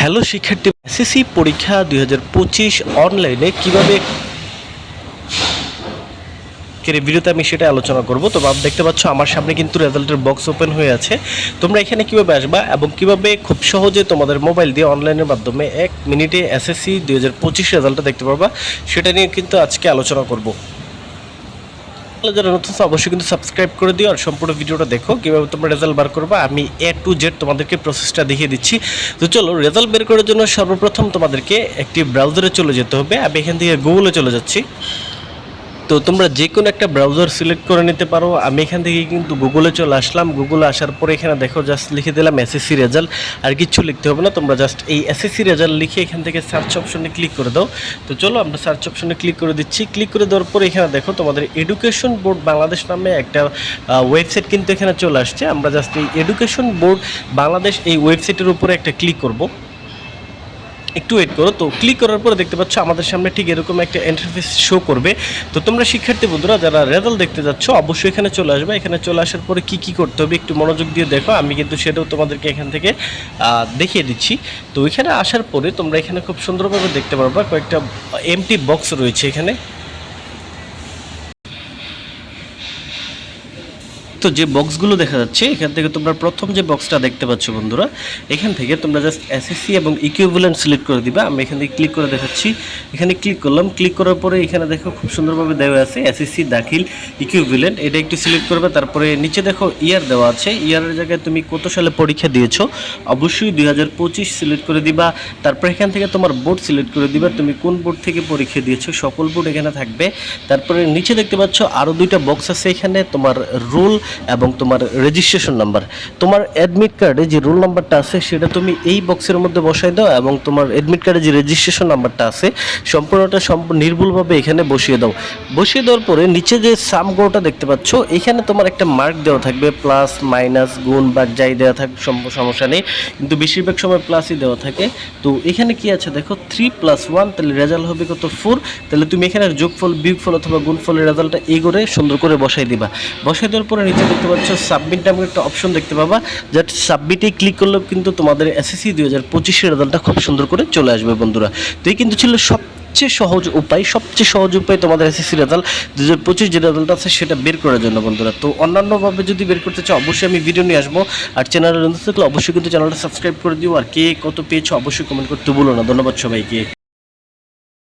Hello শিক্ষার্থী SSC পরীক্ষা দুই হাজার পঁচিশ অনলাইনে কীভাবে এর ভিডিওতে আমি সেটা আলোচনা করব। তো বাপ, দেখতে পাচ্ছ আমার সামনে কিন্তু রেজাল্টের বক্স ওপেন হয়ে আছে। তোমরা এখানে কীভাবে আসবা এবং কীভাবে খুব সহজে তোমাদের মোবাইল দিয়ে অনলাইনের মাধ্যমে এক মিনিটে এসএসসি দুই হাজার পঁচিশ রেজাল্টটা দেখতে পারবা সেটা নিয়ে কিন্তু আজকে আলোচনা করব। যারা নতুন অবশ্যই কিন্তু সাবস্ক্রাইব করে দিও আর সম্পূর্ণ ভিডিওটা দেখো। কীভাবে তোমরা রেজাল্ট বার করবা, আমি এ টু জেড তোমাদেরকে প্রসেসটা দেখিয়ে দিচ্ছি। তো চলো রেজাল্ট বের করার জন্য সর্বপ্রথম তোমাদেরকে একটি ব্রাউজারে চলে যেতে হবে। আমি এখান থেকে গুগলে চলে যাচ্ছি। তো তোমরা যে কোনো একটা ব্রাউজার সিলেক্ট করে নিতে পারো। আমি এখান থেকে কিন্তু গুগলে চলে আসলাম। গুগলে আসার পরে এখানে দেখো জাস্ট লিখে দিলাম এসএসসি রেজাল্ট আর কিচ্ছু লিখতে হবে না, তোমরা জাস্ট এই এসএসসি রেজাল্ট লিখে এখান থেকে সার্চ অপশনে ক্লিক করে দাও। তো চলো, আমরা সার্চ অপশনে ক্লিক করে দিচ্ছি। ক্লিক করে দেওয়ার পরে এখানে দেখো, তোমাদের এডুকেশন বোর্ড বাংলাদেশ নামে একটা ওয়েবসাইট কিন্তু এখানে চলে আসছে। আমরা জাস্ট এই এডুকেশন বোর্ড বাংলাদেশ এই ওয়েবসাইটের উপরে একটা ক্লিক করব। একটু ওয়েট করো। তো ক্লিক করার পরে দেখতে পাচ্ছ আমাদের সামনে ঠিক এরকম একটা ইন্টারফেস শো করবে। তো তোমরা শিক্ষার্থী বন্ধুরা, যারা রেজাল্ট দেখতে যাচ্ছ, অবশ্যই এখানে চলে আসবে। এখানে চলে আসার পরে কি কি করতে হবে একটু মনোযোগ দিয়ে দেখো। আমি কিন্তু সেটাও তোমাদেরকে এখান থেকে দেখিয়ে দিচ্ছি। তো এখানে আসার পরে তোমরা এখানে খুব সুন্দরভাবে দেখতে পারবা কয়েকটা এমটি বক্স রয়েছে এখানে। তো যে বক্সগুলো দেখা যাচ্ছে, এখান থেকে তোমরা প্রথম যে বক্সটা দেখতে পাচ্ছ বন্ধুরা, এখান থেকে তোমরা জাস্ট এসএসসি এবং ইকুইভ্যালেন্ট সিলেক্ট করে দিবা। আমি এখান থেকে ক্লিক করে দেখাচ্ছি। এখানে ক্লিক করলাম। ক্লিক করার পরে এখানে দেখো খুব সুন্দরভাবে দেওয়া আছে এসএসসি দাখিল ইকুইভ্যালেন্ট এটা একটু সিলেক্ট করবে। তারপরে নিচে দেখো ইয়ার দেওয়া আছে। ইয়ারের জায়গায় তুমি কত সালে পরীক্ষা দিয়েছ? অবশ্যই দুই হাজার পঁচিশ সিলেক্ট করে দিবা। তারপরে এখান থেকে তোমার বোর্ড সিলেক্ট করে দিবা। তুমি কোন বোর্ড থেকে পরীক্ষা দিয়েছ? সকল বোর্ড এখানে থাকবে। তারপরে নিচে দেখতে পাচ্ছ আরও দুইটা বক্স আছে এখানে। তোমার রোল এবং তোমার রেজিস্ট্রেশন নাম্বার তোমার অ্যাডমিট কার্ডে যে রোল নাম্বারটা আছে, সেটা তুমি এই বক্সের মধ্যে বসাই দাও এবং তোমার অ্যাডমিট কার্ডে যে রেজিস্ট্রেশন নাম্বারটা আছে, সম্পূর্ণটা সম্পূর্ণ নির্ভুলভাবে এখানে বসিয়ে দাও। বসিয়ে দেওয়ার পরে নিচে যে সামগোটা দেখতে পাচ্ছ, এখানে তোমার একটা মার্ক দেওয়া থাকবে প্লাস মাইনাস গুণ, বা যাই দেওয়া থাক সমস্যা নেই। কিন্তু বেশিরভাগ সময় প্লাসই দেওয়া থাকে। তো এখানে কি আছে দেখো থ্রি প্লাস ওয়ান তাহলে রেজাল্ট হবে কত? ফোর তাহলে তুমি এখানে যোগফল, বিয়োগফল অথবা গুণফলের রেজাল্টটা এই করে সুন্দর করে বসাই দিবা। বসাই দেওয়ার পরে নিচে দেখতে পাচ্ছ সাবমিট নামে একটা অপশন দেখতে পাবা। জাস্ট সাবমিটে ক্লিক করলেও কিন্তু তোমাদের এসএসসি দুই হাজার পঁচিশের রেজাল্টটা খুব সুন্দর করে চলে আসবে বন্ধুরা। তো এই কিন্তু ছিল সব সবচেয়ে সহজ উপায়, সবচেয়ে সহজ উপায় তোমাদের এসএসসি রেজাল্ট দু হাজার পঁচিশ যে রেজাল্ট আছে সেটা বের করার জন্য বন্ধুরা। তো অন্যান্যভাবে যদি বের করতে চাও, অবশ্যই আমি ভিডিও নিয়ে আসব। আর চ্যানেলের থাকলে অবশ্যই কিন্তু চ্যানেলটা সাবস্ক্রাইব করে দিও। আর কে কত পেয়েছ, অবশ্যই কমেন্ট করতে ভুলো না। ধন্যবাদ সবাইকে।